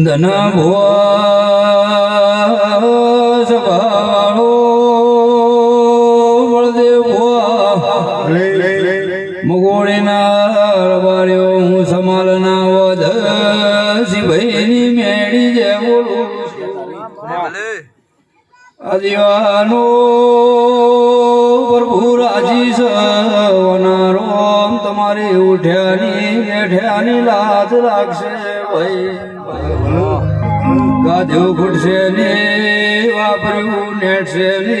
ધના ભુવા સભાળો બળદેવ ભુવા મુગોળીના રબાર્યો હું સમાલના વધ શિવૈની આદિવાનો પ્રભુ રાજી સવનારો તમારી ઉઠ્યાની બેઠ્યાની લાજ લાગશે ભાઈ ગાધ્યો ઘૂટશે ને વાપર્યું નેટશે ને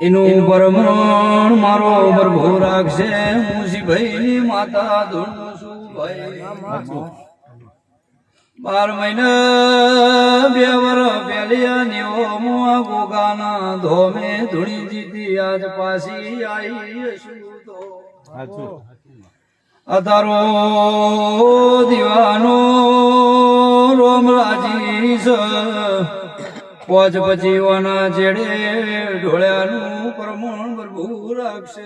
એનું પરમણ મારો પ્રભુ રાખશે મુસીભાઈ માતા ધૂણ છું ભાઈ. બાર મહિના બે વર પેલિયા નીવો મુઆ ગોગાના ધોમે ધૂણી જીતી આજ પાછી આઈ છું તો. અતારો પછી ઓના ચેડે ઢોળ્યાનું પ્રમાણ પ્રભુ રાખશે.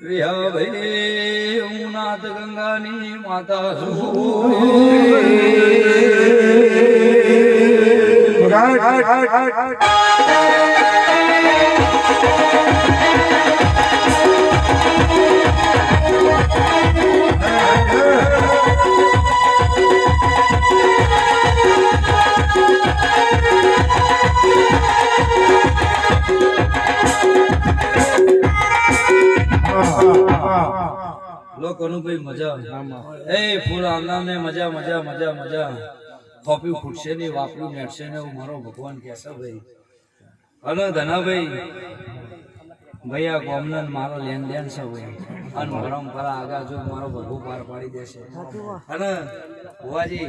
વિહા ભાઈ. હું નાથ ગંગાની માતા છું લોકોનું ભાઈ મજા એ ફૂલ આંગણા ને મજા મજા મજા મજા. કોપી ફૂટશે નહીં, વાપરું, મેળશે ને એવું મારો ભગવાન કહેશે ભાઈ. અને ધનાભાઈ. ભાઈ, આ મારો લેન દેન છે ભાઈ. અને પરંપરા આગળ જો મારો ભગવું પાર પાડી દેશે. અને ભુવાજી